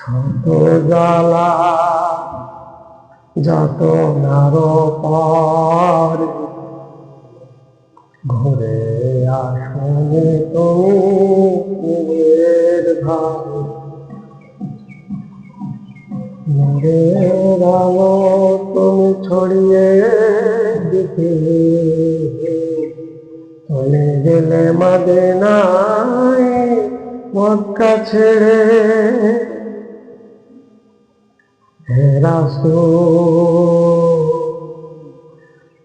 শত জ্বালা, যত নার পর। ঘুরে আসনে তুমি ঘর আলো তুমি ছড়িয়ে দিতে চলে গেলে মাদে নাই মক্কা ছেড়ে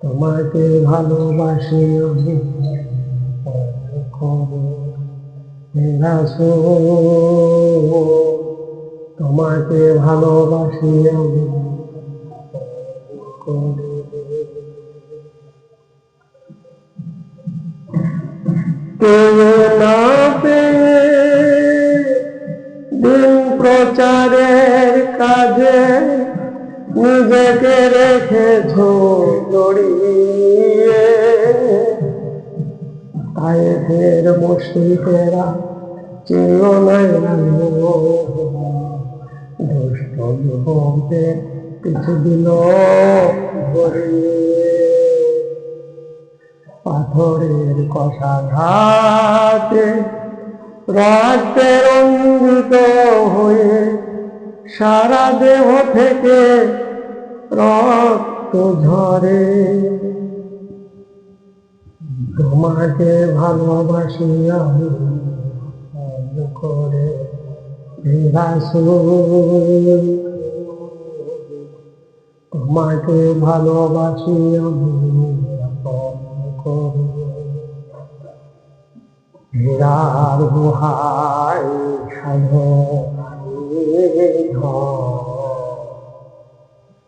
তোমাকে ভালোবাসি আমি হে তোমাকে ভালোবাসি আমি কেউ না দিন প্রচারের কাজে নিজেকে রেখেছ জড়িয়ে আয়ের মুশরিকেরা দুষ্ট যুবকদের কিছু দিল পাথরের হয়ে সারা দেহ থেকে রক্ত ঝরে। তোমাকে ভালোবাসি আমি করে তোমাকে ভালোবাসি আমি করে হীরার গুহায় সাধো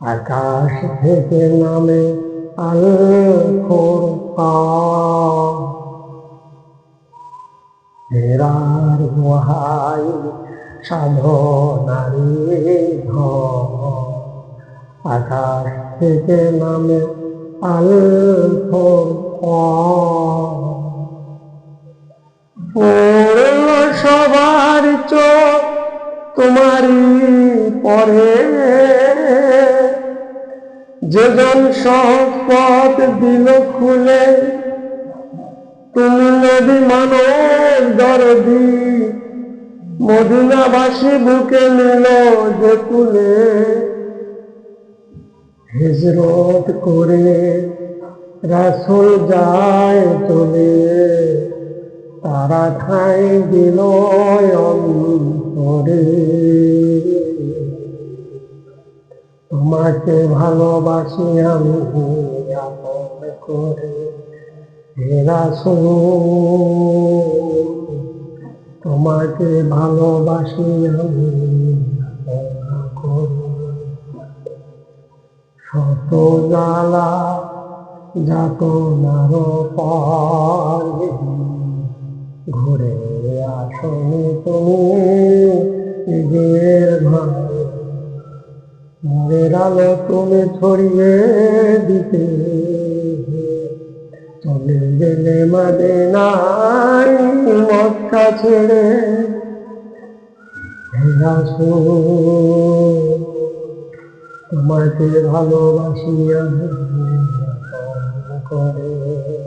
আকাশ থেকে নামে আল হেরার গুহায় সাধনারি আকাশ থেকে নামে আল পড়ল তোমারই পরে যেজন সৎ পথ দিল খুলে, তুমি নদী মানব দরদি, মদিনাবাসী বুকে নিল যে তুলে। হিজরত করে রাসুল যায় চলে। তারা ঠাই দিল অন্তরে। তোমাকে ভালোবাসি আমি করে। হে রাসূল, তোমাকে ভালোবাসি আমি শত জ্বালা যাত নার ঘুরে আসনি তুমি, নিজের ঘরে। আলো তুমি ছড়িয়ে দিতে চলে গেলে মানে নাই মক্কা ছেড়ে তোমাকে ভালোবাসি করে।